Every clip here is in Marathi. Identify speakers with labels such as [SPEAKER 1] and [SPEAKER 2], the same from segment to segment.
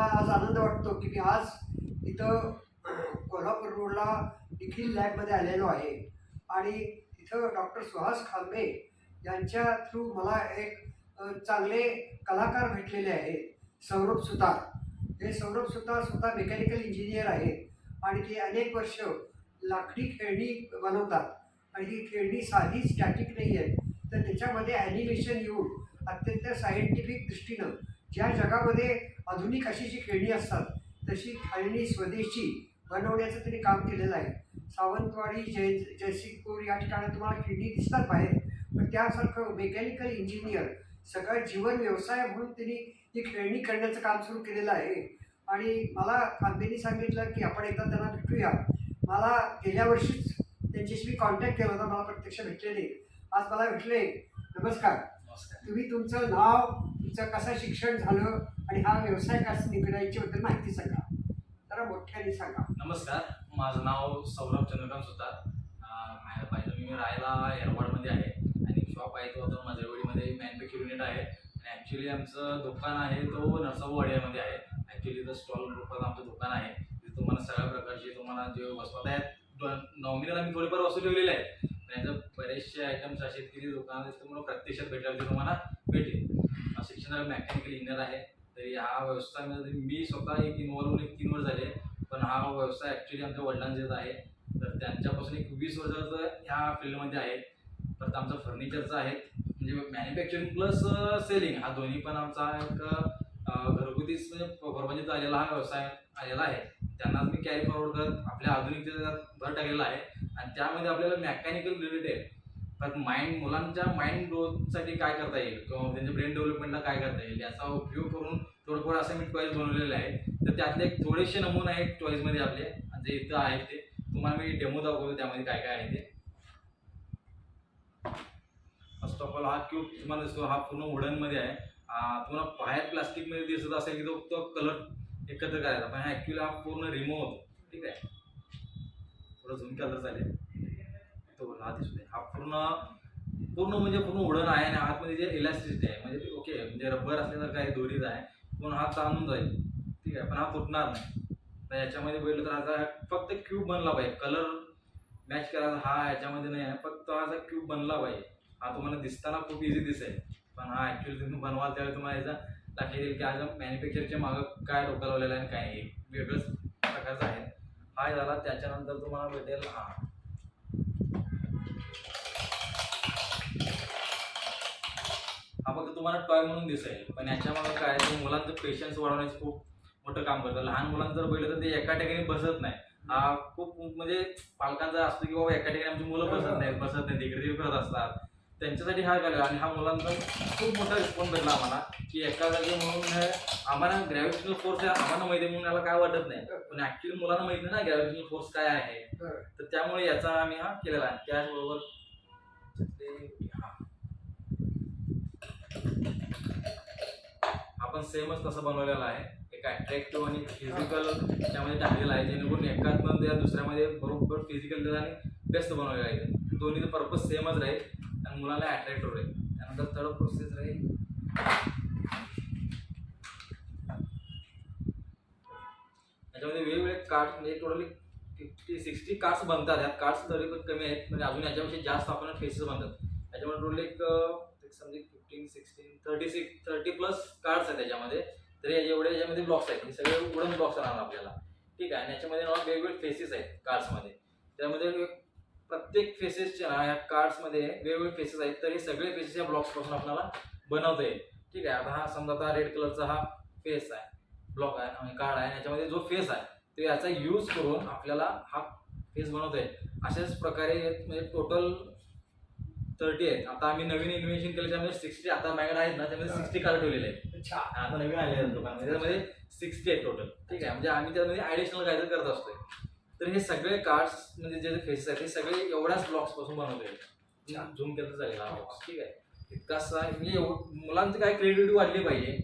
[SPEAKER 1] मला आज आनंद वाटतो की मी आज इथं कोल्हापूर रोडला निखिल लॅबमध्ये आलेलो आहे. आणि तिथं डॉक्टर सुहास खांबे यांच्या थ्रू मला एक चांगले कलाकार भेटलेले आहेत. सौरभ सुतार. हे सौरभ सुतार सुद्धा मेकॅनिकल इंजिनियर आहेत. आणि ते अनेक वर्ष लाकडी खेळणी बनवतात. आणि ही खेळणी साधी स्टॅटिक नाही आहेत. तर त्याच्यामध्ये ॲनिमेशन येऊन अत्यंत सायंटिफिक दृष्टीनं ज्या जगामध्ये आधुनिक अशी जी खेळणी असतात तशी खेळणी स्वदेशी बनवण्याचं त्यांनी काम केलेलं आहे. सावंतवाडी जय जयसिंगपूर या ठिकाणी तुम्हाला खेळणी दिसतात बाहेर पण त्यासारखं मेकॅनिकल इंजिनियर सगळं जीवन व्यवसाय म्हणून त्यांनी ही खेळणी करण्याचं काम सुरू केलेलं आहे. आणि मला खांबेनी सांगितलं की आपण एकदा त्यांना भेटूया. मला गेल्या वर्षीच त्यांच्याशी मी कॉन्टॅक्ट केला होता मला प्रत्यक्ष भेटलेले. आज मला भेटले. नमस्कार. तुम्ही तुमचं नाव तुमचं कसं शिक्षण झालं आणि हा व्यवसाय कसा निघण्याच्याबद्दल माहिती सांगा. जरा मोठ्याने सांगा.
[SPEAKER 2] नमस्कार माझं नाव सौरभ चंद्रकांत सुतार. पाहिजे मी राहायला एअरपोर्टमध्ये आहे आणि शॉप आहे तो आता माझ्यावडीमध्ये मॅन्युफॅक्चर युनिट आहे. आणि ॲक्च्युली आमचं दुकान आहे तो नरसाऊ वाड्यामध्ये आहे. ॲक्च्युली तर स्टॉल ग्रुपवर आमचं दुकान आहे. तिथे तुम्हाला सगळ्या प्रकारचे तुम्हाला जे वस्तू आहेत नॉमिनल आम्ही थोडेफार वस्तू ठेवलेले आहेत. त्यांचं बरेचसे आयटम्स असे आहेत की ते दुकानात तुम्हाला प्रत्यक्षात भेटल्यावर तुम्हाला भेटेल. शिक्षणाला मेकॅनिकल इंजिनियर आहे. तरी हा व्यवसायामध्ये मी स्वतः एक इन्व्हॉल्व एक तीन वर्ष झाले पण हा व्यवसाय ॲक्च्युली आमच्या वडिलांचा आहे. तर त्यांच्यापासून एक वीस वर्षाचं ह्या फील्डमध्ये आहे. परत आमचं फर्निचरचं आहे. म्हणजे मॅन्युफॅक्चरिंग प्लस सेलिंग हा दोन्ही पण आमचा एक घरगुतीच म्हणजे परवानगीत आलेला हा व्यवसाय आलेला आहे. त्यांनाच मी कॅरी फॉरवर्ड करत आपल्या आधुनिकतेचा भर टाकलेला आहे. आणि त्यामध्ये आपल्याला मेकॅनिकल रिलेटेड तर माइंड मुलांच्या माइंड ग्रोथसाठी काय करता येईल? किंवा त्यांच्या ब्रेन डेव्हलपमेंटला काय करता येईल? याचा उपयोग करून थोडंफार असं मी टॉईज बनवलेले आहे. तर त्यातले एक थोडेसे नमुने आहेत टॉईजमध्ये आपले. आणि जे इथं आहेत ते. तुम्हाला मी डेमो दाखवतो त्यामध्ये काय काय आहे ते. फर्स्ट ऑफ ऑल हा क्यूब तुम्हाला दिसतो. हा पूर्ण वुडनमध्ये आहे. तुम्हाला बाहेर प्लास्टिकमध्ये दिसत असेल की तो तो कलर एकत्र करायचा. पण हा ॲक्च्युली हा पूर्ण रिमोव होतो ठीक आहे? थोडं झूम कलर चालेल. तो हा दिसू दे. हा पूर्ण पूर्ण म्हणजे पूर्ण उडण आहे आणि आतमध्ये जे इलास्टिसिटी आहे म्हणजे ओके म्हणजे रबर असल्यासारखं आहे दोरीच आहे पूर्ण हा ताणून जाईल. ठीक आहे पण हा तुटणार नाही. तर याच्यामध्ये बोललं तर आता फक्त क्यूब बनला पाहिजे. कलर मॅच करायचा हा याच्यामध्ये नाही आहे फक्त हा असा क्यूब बनला पाहिजे. हा तुम्हाला दिसताना खूप इझी दिसेल. पण हा ॲक्च्युली तुम्ही बनवाल त्यावेळी तुम्हाला याचा लक्षात येईल की आज मॅन्युफॅक्चरच्या मागं काय डोकं लावलेलं आहे आणि काय नाही वेगळंच प्रकारचं आहे. हा झाला? त्याच्यानंतर तुम्हाला भेटेल हा. हा फक्त तुम्हाला टॉय म्हणून दिसेल. पण याच्यामध्ये काय मुलांचं पेशन्स वाढवण्याचं खूप मोठं काम करतं. लहान मुलांचं जर बघितलं तर ते एका ठिकाणी बसत नाही. हा खूप म्हणजे पालकांचा असतो की बाबा एका ठिकाणी आमची मुलं बसत नाहीत बसत नाहीत इकडे तिकडे करत असतात. त्यांच्यासाठी हा केला आणि हा मुलांचा खूप मोठा रिस्पॉन्स भेटला आम्हाला. की एका जागी म्हणून आम्हाला ग्रॅव्हिटेशनल फोर्स आम्हाला माहिती म्हणून याला काय वाटत नाही. पण ऍक्च्युली मुलांना माहिती नाही ना ग्रॅव्हिटेशनल फोर्स काय आहे. तर त्यामुळे याचा आम्ही हा केलेला आहे. त्याचबरोबर हा. आपण सेमच तसं बनवलेला आहे. एक अट्रॅक्टिव्ह आणि फिजिकल त्यामध्ये टाकलेला आहे जेणेकरून एकात त्या दुसऱ्यामध्ये बरोबर फिजिकल आणि बेस्ट बनवलेला आहे. दोन्हीचा पर्पज सेमच राहील आणि मुलाला अट्रॅक्टिव्ह राहील. त्यानंतर थर्ड प्रोसेस राहील. याच्यामध्ये वेगवेगळे कार्ड म्हणजे टोटली फिफ्टी सिक्स्टी कार्ड्स बनतात. यात कार्ड्स तरी पण कमी आहेत म्हणजे अजून याच्यापेक्षा जास्त आपण फेसेस बनतात. याच्यामध्ये टोटल एक समजा fifteen sixteen thirty six thirty plus cards आहेत त्याच्यामध्ये तरी एवढे याच्यामध्ये ब्लॉक्स आहेत हे सगळे उडन ब्लॉक्स राहणार आपल्याला. ठीक आहे? आणि याच्यामध्ये ना वेगवेगळे फेसेस आहेत कार्ड्समध्ये त्यामध्ये प्रत्येक फेसेसच्या ना या कार्ड्समध्ये वेगवेगळे फेसेस आहेत तर हे सगळे फेसेस या ब्लॉक्सपासून आपल्याला बनवता येईल. ठीक आहे? आता हा समजा आता रेड कलरचा हा फेस आहे. ब्लॉक आहे आणि कार्ड आहे याच्यामध्ये जो फेस आहे तो याचा यूज करून आपल्याला हा फेस बनवता येईल अशाच प्रकारे म्हणजे टोटल थर्टी आहेत. आता आम्ही नवीन इन्व्हेन्शन केलं त्यामध्ये सिक्स्टी आता माझ्याकडे आहेत ना त्यामध्ये सिक्स्टी कार्ड ठेवलेले आहेत.
[SPEAKER 1] अच्छा.
[SPEAKER 2] आता नवीन आले आहेत दुकानामध्ये. त्यामध्ये सिक्स्टी आहेत टोटल ठीक आहे म्हणजे आम्ही त्यामध्ये ॲडिशनल काहीतरी करत असतोय. तर हे सगळे कार्ड्स म्हणजे जे फेसेस आहेत हे सगळे एवढ्याच ब्लॉक्सपासून बनवले झूम केलं चालेल हा बॉक्स ठीक आहे. इतका असा म्हणजे मुलांची काय क्रिएटिव्हिटी वाढली पाहिजे.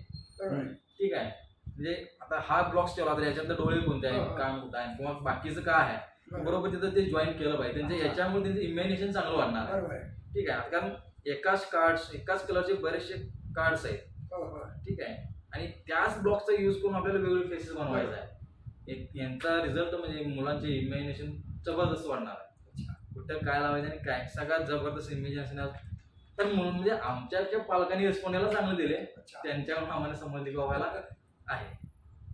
[SPEAKER 2] ठीक आहे. म्हणजे आता हा ब्लॉक्स ठेवला तर याच्यातलं डोळे कोणते आहेत. काम कुठं आहे? किंवा बाकीचं काय आहे? बरोबर तिथं ते जॉईन केलं पाहिजे. त्यांच्या. याच्यामुळे त्यांचं इमॅजिनेशन चांगलं वाढणार. ठीक आहे. कारण एकाच कार्ड्स एकाच कलरचे बरेचसे कार्ड्स आहेत.
[SPEAKER 1] हो, हो.
[SPEAKER 2] ठीक आहे. आणि त्या त्याच ब्लॉकचा यूज करून आपल्याला वेगवेगळे फेसेस बनवायचा आहे एक यांचा रिझल्ट म्हणजे मुलांचे इमॅजिनेशन जबरदस्त वाढणार आहे. कुठं काय लावायचं आणि काय? सगळ्यात जबरदस्त इमॅजिनेशन तर म्हणून म्हणजे आमच्या पालकांनी रिस्पॉन्ड याला चांगलं दिले. त्यांच्याकडून आम्हाला समजले की बाबा याला आहे.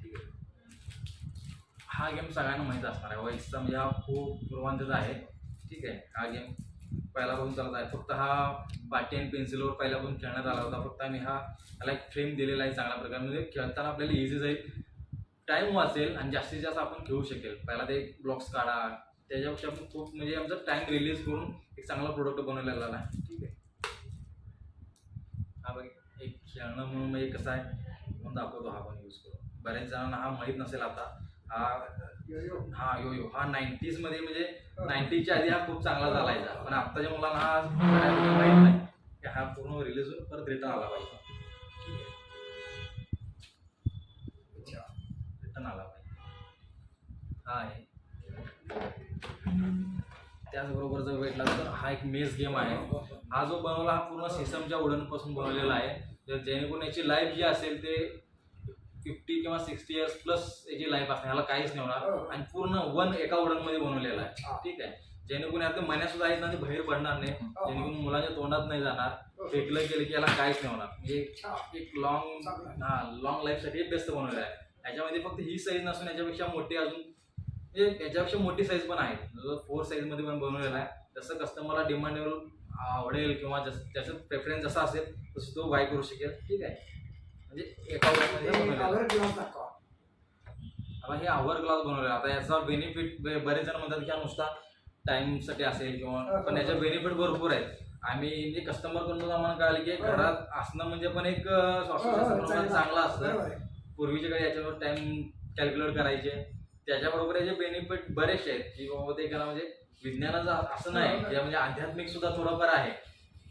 [SPEAKER 2] ठीक आहे. हा गेम सगळ्यांना माहीत असणार आहे. वयसचा म्हणजे हा खूप रोमांचक आहे. ठीक आहे. हा गेम पहिल्यापासून चालत आहे. फक्त हा बाटी आणि पेन्सिलवर पहिल्यापासून खेळण्यात आला होता. फक्त आम्ही हा त्याला एक फ्रेम दिलेला आहे चांगल्या प्रकारे. म्हणजे खेळताना आपल्याला इझी जाईल. टाईम वाचेल आणि जास्तीत जास्त आपण खेळू शकेल. पहिला ते ब्लॉक्स काढा. त्याच्यापेक्षा आपण खूप म्हणजे आमचा टाईम रिलीज करून एक चांगला प्रोडक्ट बनवलेला आहे ठीक आहे. हा बघ एक खेळणं म्हणून म्हणजे कसं आहे? म्हणून दाखवतो हा पण यूज करून. बऱ्याच जणांना हा माहीत नसेल आता. हा. हा यो यो हा नाईन्टीजमध्ये म्हणजे नाईन्टीजच्या आधी हा खूप चांगला चालायचा पण आत्ताच्या मुलांना हा माहीत नाही. की हा पूर्ण रिलीज होऊन परत रिटर्न आला पाहिजे.
[SPEAKER 1] अच्छा.
[SPEAKER 2] रिटर्न आला पाहिजे. हा आहे. त्याचबरोबर जर भेटला तर हा एक मेस गेम आहे. हा जो बनवला हा पूर्ण सिस्टमच्या वुडनपासून बनवलेला आहे. तर जेणेकरून याची लाईफ जी असेल ते फिफ्टी किंवा सिक्स्टी इयर्स प्लस याची लाईफ असणार ह्याला काहीच नाही होणार. आणि पूर्ण वन एका वुडनमध्ये बनवलेला आहे. ठीक आहे? जेणेकरून यात मन्या सुद्धा आहेत ना ते बाहेर पडणार नाही. जेणेकरून मुलांच्या तोंडात नाही जाणार. फेकलं गेलं की याला काहीच नाही होणार. म्हणजे. एक लॉंग. हा लॉंग लाईफसाठी बेस्ट बनवलेलं आहे. याच्यामध्ये फक्त ही साईज नसून याच्यापेक्षा मोठी अजून म्हणजे याच्यापेक्षा मोठी साईज पण आहे. फोर साईजमध्ये पण बनवलेला आहे. जसं कस्टमरला डिमांडेबल आवडेल किंवा जसं त्याचं प्रेफरन्स जसा असेल तसं तो बाय करू शकेल. ठीक आहे? म्हणजे एका
[SPEAKER 1] हे
[SPEAKER 2] बनवलेलं. आता हे आवर ग्लास बनवले आता याचा बेनिफिट बरेच जण म्हणतात की हा नुसता टाइमसाठी असेल किंवा पण याचे बेनिफिट भरपूर आहेत. आम्ही म्हणजे कस्टमरकडून आम्हाला कळालं की घरात असणं म्हणजे पण एक
[SPEAKER 1] हो, हो,
[SPEAKER 2] संदर्भात चांगलं असतं. पूर्वीच्या काळी याच्यावर टाइम कॅल्क्युलेट करायचे. त्याच्याबरोबर याचे बेनिफिट बरेचसे आहेत की बाबा ते करा म्हणजे विज्ञानाचं असं नाही
[SPEAKER 1] हो, हो.
[SPEAKER 2] म्हणजे आध्यात्मिक सुद्धा थोडंफार आहे.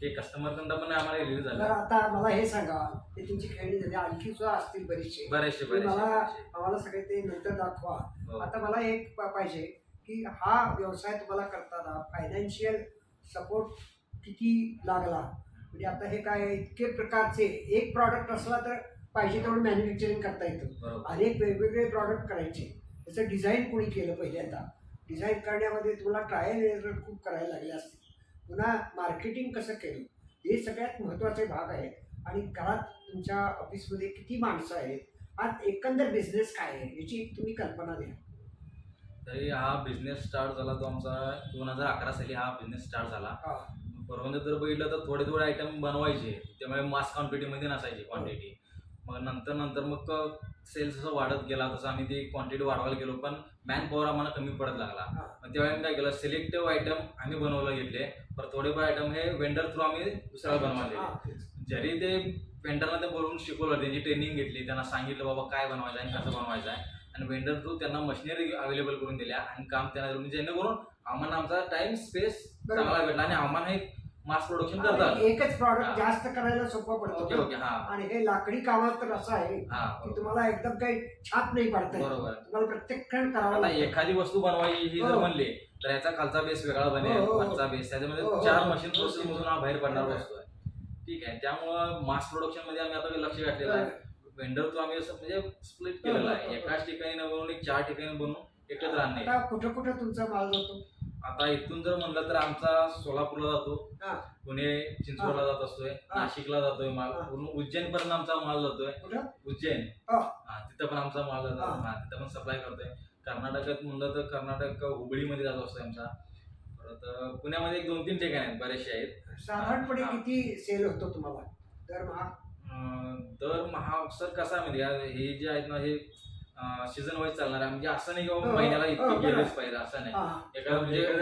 [SPEAKER 2] ते कस्टमर पण आम्हाला रिलीज
[SPEAKER 1] तर
[SPEAKER 2] झालं
[SPEAKER 1] आता मला हे सांगा ते तुमची खेळणी झाली आणखी सुद्धा असतील
[SPEAKER 2] बरेचसे.
[SPEAKER 1] तुम्ही
[SPEAKER 2] बरेचसे
[SPEAKER 1] मला
[SPEAKER 2] बरेचसे.
[SPEAKER 1] आम्हाला सगळे ते नंतर दाखवा.
[SPEAKER 2] हो.
[SPEAKER 1] आता मला एक पा- पाहिजे की हा व्यवसाय तुम्हाला करताना फायनान्शियल सपोर्ट किती लागला? म्हणजे आता हे काय आहे, इतके प्रकारचे एक प्रॉडक्ट असला तर पाहिजे तेवढं मॅन्युफॅक्चरिंग करता येतं.
[SPEAKER 2] बरोबर.
[SPEAKER 1] अनेक वेगवेगळे प्रॉडक्ट करायचे. त्याचं डिझाईन कोणी केलं पहिल्यांदा डिझाईन करण्यामध्ये तुम्हाला ट्रायल एरर खूप करायला लागले असतील. पुन्हा मार्केटिंग कसं केलं? हे सगळ्यात महत्त्वाचे भाग आहेत. आणि घरात तुमच्या ऑफिसमध्ये किती माणसं आहेत? आज एकंदर बिझनेस काय आहे याची तुम्ही कल्पना द्या.
[SPEAKER 2] तरी हा बिझनेस स्टार्ट झाला तो आमचा दोन हजार अकरा साली हा बिझनेस स्टार्ट झाला. परवंद जर बघितलं तर थोडे थोडे आयटम बनवायचे. त्यामुळे मास क्वांटिटीमध्ये नसायची क्वांटिटी मग नंतर नंतर मग सेल्स जसं वाढत गेला तसं आम्ही ती क्वांटिटी वाढवायला गेलो पण मॅन पॉवर आम्हाला कमी पडत लागला. मग तेव्हा आम्ही काय केलं सिलेक्टिव्ह आयटम आम्ही बनवलं घेतले पण थोडेफार आयटम हे वेंडर थ्रू आम्ही दुसऱ्याला दिले
[SPEAKER 1] तेच.
[SPEAKER 2] जरी ते वेंडरला ते बोलून शिकवलं त्यांची ट्रेनिंग घेतली त्यांना सांगितलं बाबा काय बनवायचं आहे आणि कसं बनवायचं आहे आणि वेंडर थ्रू त्यांना मशिनरी अवेलेबल करून दिल्या आणि काम त्यांना दिलं जेणेकरून आम्हाला आमचा टाइम स्पेस. चांगला भेटला आणि आम्हाला हे मास प्रोडक्शन करता आलं.
[SPEAKER 1] आणि एकच प्रॉडक्ट. जास्त करायला सोपं
[SPEAKER 2] ओके
[SPEAKER 1] पडतं
[SPEAKER 2] ओके हा
[SPEAKER 1] आणि हे लाकडी कामात तर असं आहे
[SPEAKER 2] हा
[SPEAKER 1] की
[SPEAKER 2] बरोबर.
[SPEAKER 1] तुम्हाला एकदम काही छाप नाही पाडता येत.
[SPEAKER 2] बरोबर
[SPEAKER 1] तुम्हाला प्रत्येक क्षण करावं
[SPEAKER 2] आता
[SPEAKER 1] लागतं
[SPEAKER 2] एखादी वस्तू बनवायची ही जर
[SPEAKER 1] हो.
[SPEAKER 2] म्हणली तर याचा खालचा बेस वेगळा बनेल
[SPEAKER 1] हो, हो, हो.
[SPEAKER 2] वरचा बेस त्याच्यामध्ये
[SPEAKER 1] हो, हो,
[SPEAKER 2] चार
[SPEAKER 1] हो.
[SPEAKER 2] मशीन प्रोसेस मधून हा बाहेर पडणार
[SPEAKER 1] बरोबर.
[SPEAKER 2] वस्तू आहे ठीक आहे त्यामुळं मास प्रोडक्शनमध्ये आम्ही आता लक्ष घातलेलं आहे वेंडर तो आम्ही असं म्हणजे स्प्लिट केलेला
[SPEAKER 1] हो,
[SPEAKER 2] आहे
[SPEAKER 1] हो.
[SPEAKER 2] एकाच ठिकाणी न बनवून एक चार ठिकाणी बनवून एकत्र आणणे
[SPEAKER 1] आता कुठं कुठं तुमचा माल जातो
[SPEAKER 2] आता इथून जर म्हणलं तर आमचा सोलापूरला जातो.
[SPEAKER 1] हा.
[SPEAKER 2] पुणे चिंचवडला जात असतोय.
[SPEAKER 1] हा.
[SPEAKER 2] नाशिकला जातोय माल.
[SPEAKER 1] हा.
[SPEAKER 2] पूर्ण उज्जैन पर्यंत आमचा माल जातोय.
[SPEAKER 1] कुठं?
[SPEAKER 2] उज्जैन.
[SPEAKER 1] हा.
[SPEAKER 2] हा तिथं पण आमचा माल जातो
[SPEAKER 1] हा.
[SPEAKER 2] हा तिथं पण सप्लाय करतोय. कर्नाटकात म्हणलं तर कर्नाटक हुबळीमध्ये जात असतोय आमचा. परत अं, पुण्यामध्ये एक दोन तीन ठिकाणी आहेत बरेचसे आहेत.
[SPEAKER 1] साधारणपणे. किती सेल होतो तुम्हाला? दरमहा
[SPEAKER 2] अं, दर महा सर कसं आहे म्हणजे हे जे आहेत ना हे सीझन वाईज चालणार आहे. म्हणजे असं नाही की बाबा
[SPEAKER 1] हो,
[SPEAKER 2] महिन्याला
[SPEAKER 1] हो,
[SPEAKER 2] इतकं
[SPEAKER 1] बरोबर.
[SPEAKER 2] गेलंच पाहिजे असं नाही.
[SPEAKER 1] हा,
[SPEAKER 2] म्हणजे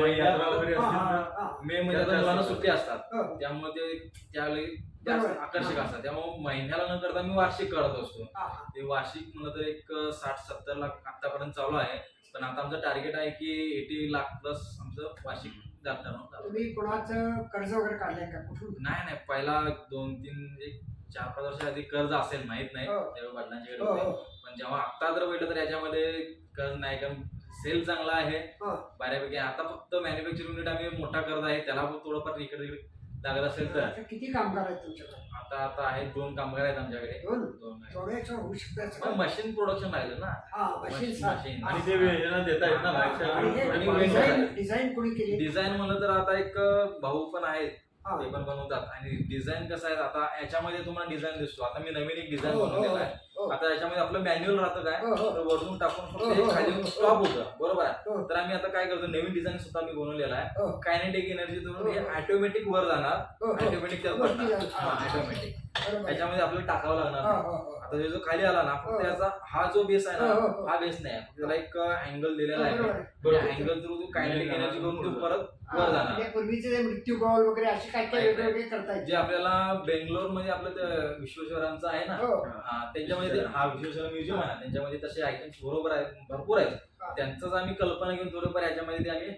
[SPEAKER 2] महिन्यात-
[SPEAKER 1] हा, हा, हा.
[SPEAKER 2] मे मुलांना सुट्टी असतात.
[SPEAKER 1] हो,
[SPEAKER 2] त्यामुळे ते त्यावेळी. आकर्षक
[SPEAKER 1] हा.
[SPEAKER 2] असतात. त्यामुळे महिन्याला न करता मी वार्षिक करत असतो.
[SPEAKER 1] हा, हा.
[SPEAKER 2] ते वार्षिक म्हणलं तर एक साठ सत्तर लाख आतापर्यंत चालू आहे. पण आता आमचं टार्गेट आहे की एटी लाख प्लस आमचं वार्षिक जात.
[SPEAKER 1] तुम्ही कोणाचं कर्ज वगैरे काढलंय का? कुठून?
[SPEAKER 2] नाही नाही. पहिला दोन तीन एक चार पाच वर्ष आधी कर्ज असेल माहीत नाही
[SPEAKER 1] हो.
[SPEAKER 2] तेव्हा वडिलांच्याकडे
[SPEAKER 1] हो,
[SPEAKER 2] होते.
[SPEAKER 1] हो.
[SPEAKER 2] पण जेव्हा आता जर बघितलं तर याच्यामध्ये कर्ज नाही कारण सेल चांगला आहे
[SPEAKER 1] हो.
[SPEAKER 2] बऱ्यापैकी आता फक्त मॅन्युफॅक्चरिंग युनिट आम्ही मोठा करत आहे त्याला पण थोडंफार इकडे तिकडे लागत असेल तर
[SPEAKER 1] आता किती कामगार आहेत तुमच्याकडे
[SPEAKER 2] आता आता आहेत दोन कामगार आहेत आमच्याकडे
[SPEAKER 1] दोन
[SPEAKER 2] दोन आहेत.
[SPEAKER 1] थोड्याच्या होऊ शकतात
[SPEAKER 2] पण मशीन प्रोडक्शन राहिलं ना
[SPEAKER 1] हा मशीन
[SPEAKER 2] मशीन
[SPEAKER 3] आणि ते वेळेला देता येत ना
[SPEAKER 1] आणि हे
[SPEAKER 2] आणि
[SPEAKER 3] बाहेरच्या
[SPEAKER 1] डिझाईन डिझाईन कोणी केली
[SPEAKER 2] डिझाईन म्हणलं तर आता एक भाऊ पण आहेत
[SPEAKER 1] हा.
[SPEAKER 2] ते पण बनवतात आणि डिझाईन कसं आहे आता याच्यामध्ये तुम्हाला डिझाईन दिसतो आता मी नवीन एक डिझाईन
[SPEAKER 1] हो, हो,
[SPEAKER 2] बनवलेला आहे
[SPEAKER 1] हो.
[SPEAKER 2] आता याच्यामध्ये आपलं मॅन्युअल राहतं काय. तर वरून टाकून फक्त खाली. स्टॉप होतं बरोबर आहे. तर आम्ही आता काय करतो नवीन डिझाईन सुद्धा मी बनवलेला आहे. कायनेटिक एनर्जी
[SPEAKER 1] हो.
[SPEAKER 2] ऑटोमॅटिक वर जाणार. ऑटोमॅटिक ऑटोमॅटिक
[SPEAKER 1] बरोबर.
[SPEAKER 2] त्याच्यामध्ये आपल्याला टाकावं लागणार. आता हे जो खाली आला ना
[SPEAKER 1] हो.
[SPEAKER 2] फक्त याचा हा जो बेस आहे
[SPEAKER 1] हो, हो,
[SPEAKER 2] ना
[SPEAKER 1] हो.
[SPEAKER 2] हा बेस नाही. फक्त त्याला एक अँगल दिलेला आहे.
[SPEAKER 1] बरोबर आहे.
[SPEAKER 3] बरोबर.
[SPEAKER 2] अँगल थ्रू कायनेटिक
[SPEAKER 3] नाही,
[SPEAKER 2] एनर्जी करून तो परत
[SPEAKER 1] हा,
[SPEAKER 2] वर जाणार.
[SPEAKER 1] म्हणजे पूर्वीचे जे मृत्यू बॉल वगैरे असे काय काय वेगळे वेगळे करता
[SPEAKER 2] जे
[SPEAKER 1] येते
[SPEAKER 2] आपल्याला बेंगलोरमध्ये आपलं ते विश्वेश्वरांचं आहे ना.
[SPEAKER 1] हो.
[SPEAKER 2] हा, त्यांच्यामध्ये ते हा विश्वेश्वर म्युझियम आहे ना. त्यांच्यामध्ये तसे आयटम्स बरोबर आहेत भरपूर आहेत.
[SPEAKER 1] हा.
[SPEAKER 2] त्यांचंच आम्ही कल्पना घेऊन थोडंफार याच्यामध्ये ते आम्ही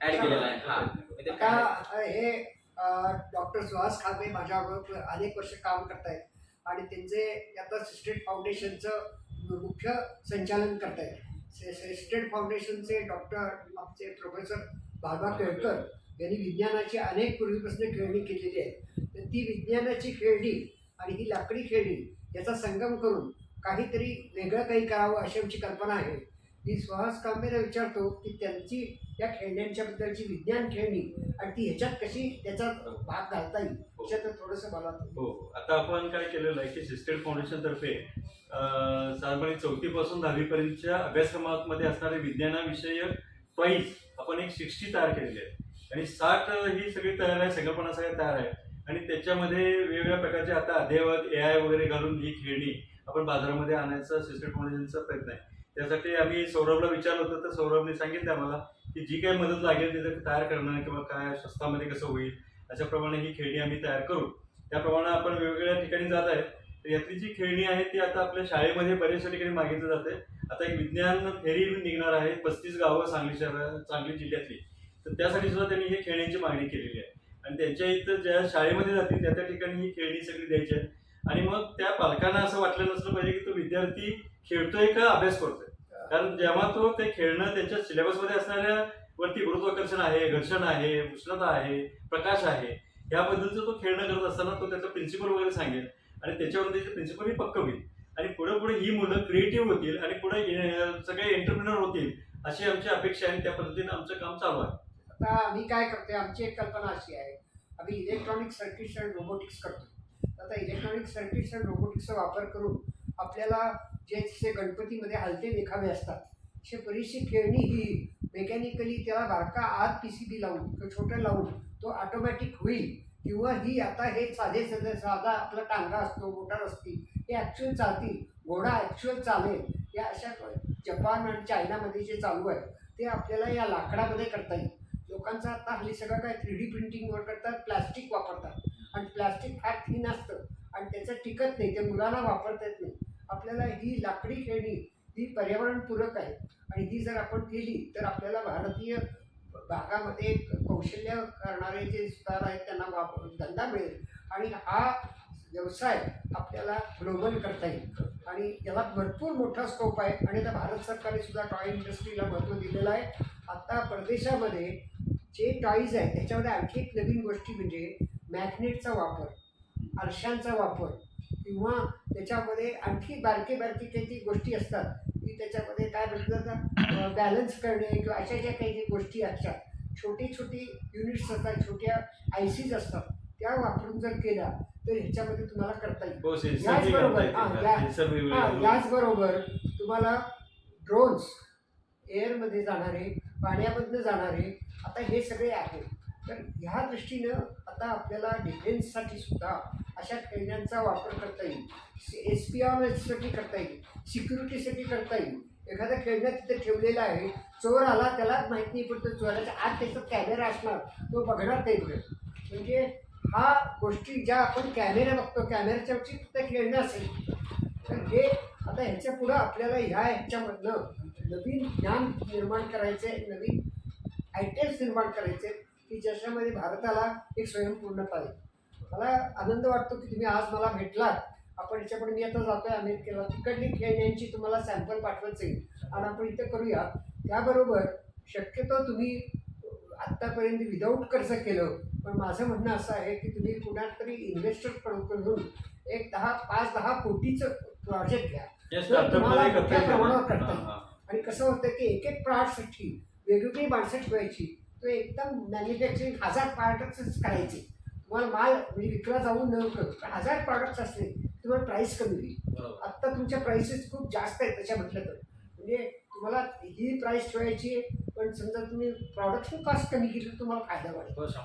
[SPEAKER 2] ऍड केलेलं आहे. हा. म्हणजे
[SPEAKER 1] आता अ, हे डॉक्टर सुहास खाबे माझ्याबरोबर अनेक वर्ष काम करतायत. आणि त्यांचे आता स्टेट फाउंडेशनचं मुख्य संचालन करत आहेत स्टेट फाउंडेशनचे डॉक्टर आमचे प्रोफेसर बाबा केळकर यांनी विज्ञानाची अनेक पूर्वीपासून खेळणी केलेली आहे तर ती विज्ञानाची खेळणी आणि ही लाकडी खेळणी याचा संगम करून काहीतरी वेगळं काही करावं अशी आमची कल्पना आहे. मी सुहास कांबेला विचारतो की त्यांची या खेळण्यांच्याबद्दलची विज्ञान खेळणी आणि ती ह्याच्यात कशी त्याचा भाग घालता येईल याच्यात थोडंसं मला
[SPEAKER 3] हो, हो आता आपण काय केलेलं आहे की सिस्टेड फाउंडेशन तर्फे साधारणपणे चौथीपासून दहावीपर्यंतच्या अभ्यासक्रमामध्ये असणारे विज्ञानाविषयक टॉईज आपण एक सिक्स्टी तयार केलेली आहे. आणि साठ ही सगळी तयार आहे संकल्पना सगळ्या तयार आहे. आणि त्याच्यामध्ये वेगवेगळ्या प्रकारचे आता अद्ययावत ए आय वगैरे घालून ही खेळणी आपण बाजारामध्ये आणायचा सिस्टेड फाउंडेशनचा प्रयत्न आहे. त्यासाठी आम्ही सौरभला विचारलं होतं तर सौरभने सांगितलं आम्हाला की जी काही मदत लागेल तिथं तयार करणं किंवा काय स्वस्तामध्ये कसं होईल अशाप्रमाणे ही खेळणी आम्ही तयार करू. त्याप्रमाणे आपण वेगवेगळ्या ठिकाणी जात आहे तर यातली जी खेळणी आहे ती आता आपल्या शाळेमध्ये बऱ्याचशा ठिकाणी मागितली जाते. आता एक विज्ञान फेरी निघणार आहे पस्तीस गावं सांगली शहर सांगली जिल्ह्यातली. तर त्यासाठी सुद्धा त्यांनी हे खेळण्यांची मागणी केलेली आहे. आणि त्यांच्या इथं ज्या शाळेमध्ये जातील त्या त्या ठिकाणी ही खेळणी सगळी द्यायची आहे आणि मग त्या पालकांना असं वाटलं नसलं पाहिजे की तो विद्यार्थी खेळतोय का अभ्यास करतोय? कारण जेव्हा तो ते खेळणं त्याच्या सिलेबसमध्ये असणाऱ्या वरती गुरुत्वाकर्षण आहे घर्षण आहे उष्णता आहे प्रकाश आहे याबद्दलचं तो खेळणं करत असताना तो त्याचं प्रिन्सिपल वगैरे सांगेल. आणि त्याच्यावर त्याचे प्रिन्सिपल ही पक्क होईल. आणि पुढे पुढे ही मुलं क्रिएटिव्ह होतील आणि पुढे सगळे एंटरप्रिनर होतील अशी आमची अपेक्षा आहे त्या पद्धतीने आमचं काम चालू आहे.
[SPEAKER 1] आता आम्ही काय करतोय आमची एक कल्पना अशी आहे. आम्ही इलेक्ट्रॉनिक सर्किट्स अँड रोबोटिक्स करतो आता इलेक्ट्रॉनिक सर्किट्स अँड रोबोटिक्सचा वापर करून आपल्याला जे जसे गणपतीमध्ये हलते देखावे असतात. अशी बरीचशी खेळणी ही मेकॅनिकली त्याला बारका आत पी सी बी लावून किंवा छोटं लावून तो ऑटोमॅटिक होईल. किंवा ही आता हे साधे साधे साधा आपला टांगा असतो मोटार असती हे ॲक्च्युअल चालतील. घोडा ॲक्च्युअल चालेल. या अशा जपान आणि चायनामध्ये जे चालू आहे ते आपल्याला या लाकडामध्ये करता येईल. लोकांचं आता हल्ली सगळं काय थ्री डी प्रिंटिंगवर करतात प्लास्टिक वापरतात. आणि प्लॅस्टिक फार थिन असतं. आणि त्याचं टिकत नाही ते मुलांना वापरता येत नाही. आपल्याला ही लाकडी खेळणी ही पर्यावरणपूरक आहे. आणि ही जर आपण केली तर आपल्याला भारतीय भागामध्ये कौशल्य करणारे जे सुतार आहेत त्यांना वाप धंदा मिळेल. आणि हा व्यवसाय आपल्याला ग्लोबल करता येईल. आणि याला भरपूर मोठा स्कोप आहे. आणि आता भारत सरकारने सुद्धा टॉय इंडस्ट्रीला महत्त्व दिलेलं आहे. आता परदेशामध्ये जे टॉईज आहेत त्याच्यामध्ये आणखी एक नवीन गोष्टी म्हणजे मॅग्नेटचा वापर आरशांचा वापर. किंवा त्याच्यामध्ये आणखी बारके बारके काही गोष्टी असतात की त्याच्यामध्ये काय म्हटलं बॅलन्स करणे किंवा अशा ज्या काही गोष्टी असतात. छोटी छोटी युनिट्स असतात छोट्या आय सीज असतात त्या वापरून जर केल्या तर ह्याच्यामध्ये तुम्हाला करता येईल.
[SPEAKER 3] हो
[SPEAKER 1] याचबरोबर, हा, याचबरोबर तुम्हाला ड्रोन्स एअरमध्ये जाणारे पाण्यामधनं जाणारे आता हे सगळे आहेत. तर ह्या दृष्टीनं आता आपल्याला डिफेन्ससाठी सुद्धा अशा खेळण्यांचा वापर करता येईल. एस पी आरसाठी करता येईल. सिक्युरिटीसाठी करता येईल. एखादा खेळणं तिथे ठेवलेला आहे. चोर आला त्याला माहीत नाही पडतो. चोराच्या आत त्याचा कॅमेरा असणार. तो बघणार ते म्हणजे हा गोष्टी ज्या आपण कॅमेरा बघतो कॅमेऱ्याच्या वरची फक्त खेळणं असेल तर हे आता ह्याच्या पुढं आपल्याला ह्या ह्याच्यामधनं नवीन ज्ञान निर्माण करायचे नवीन आयटेम्स निर्माण करायचे की ज्याच्यामध्ये भारताला एक स्वयंपूर्णता आहे मला आनंद वाटतो की तुम्ही आज मला भेटलात. आपण याच्यापुढे मी आता जातोय अमेरिकेला. तिकडली खेळण्यांची तुम्हाला सॅम्पल पाठवत जाईल. आणि आपण इथं करूया. त्याबरोबर शक्यतो तुम्ही आत्तापर्यंत विदाऊट कर्ज केलं. पण माझं म्हणणं असं आहे की तुम्ही कुणात तरी इन्व्हेस्टरकडून एक दहा पाच दहा कोटीचं प्रोजेक्ट घ्या. तुम्हाला मोठ्या? प्रमाणावर करता. आणि कसं होतं की एक एक पार्टसाठी वेगवेगळी माणसं ठेवायची. तो एकदम मॅन्युफॅक्चरिंग हजार पार्टच करायचे. तुम्हाला माल म्हणजे विकला जाऊ न हजार प्रॉडक्ट्स असले तुम्हाला प्राईस कमी होईल. आत्ता तुमच्या प्राइसेस खूप जास्त आहेत तशा म्हटलं तर. म्हणजे तुम्हाला ही प्राइस ठेवायची आहे पण समजा तुम्ही प्रोडक्शन कॉस्ट कमी केली तर तुम्हाला फायदा वाढेल.
[SPEAKER 2] हो
[SPEAKER 1] अशा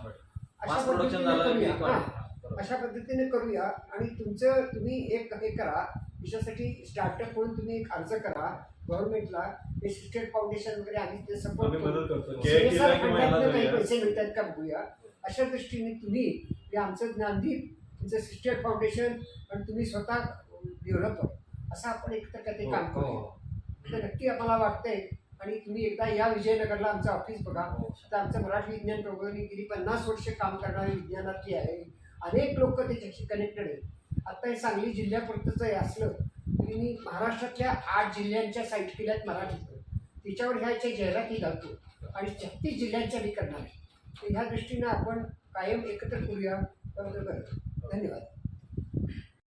[SPEAKER 1] पद्धतीने करूया.
[SPEAKER 2] की बरोबर.
[SPEAKER 1] अशा पद्धतीने करूया. आणि तुमचं तुम्ही एक हे करा याच्यासाठी स्टार्टअप म्हणून तुम्ही एक अर्ज करा गव्हर्नमेंटला सिस्टेट फाउंडेशन वगैरे आम्ही ते सपोर्ट. पैसे मिळतात का बघूया. अशा दृष्टीने तुम्ही हे आमचं ज्ञानदीप तुमचं सिस्टेट फाउंडेशन आणि तुम्ही स्वतः डेव्हलपर असं आपण एकत्र कधी
[SPEAKER 3] हो,
[SPEAKER 1] काम
[SPEAKER 2] हो,
[SPEAKER 1] करूया.
[SPEAKER 2] हो.
[SPEAKER 1] तर नक्की आम्हाला वाटतंय आणि तुम्ही एकदा या विजयनगरला आमचं ऑफिस बघा.
[SPEAKER 2] हो,
[SPEAKER 1] तर आमचं मराठी विज्ञान प्रबोधिनी गेली पन्नास वर्ष काम करणारी विज्ञानातली आहे. अनेक लोक त्याच्याशी कनेक्टेड आहेत. आता हे सांगली जिल्ह्यापुरतंच हे असलं तरी मी महाराष्ट्रातल्या आठ जिल्ह्यांच्या साईट केल्यात मराठीतून. त्याच्यावर ह्याच्या जाहिराती घालतो. आणि छत्तीस जिल्ह्यांच्या मी करणार आहे. तर ह्या दृष्टीनं आपण कायम एकत्र करूया धन्यवाद.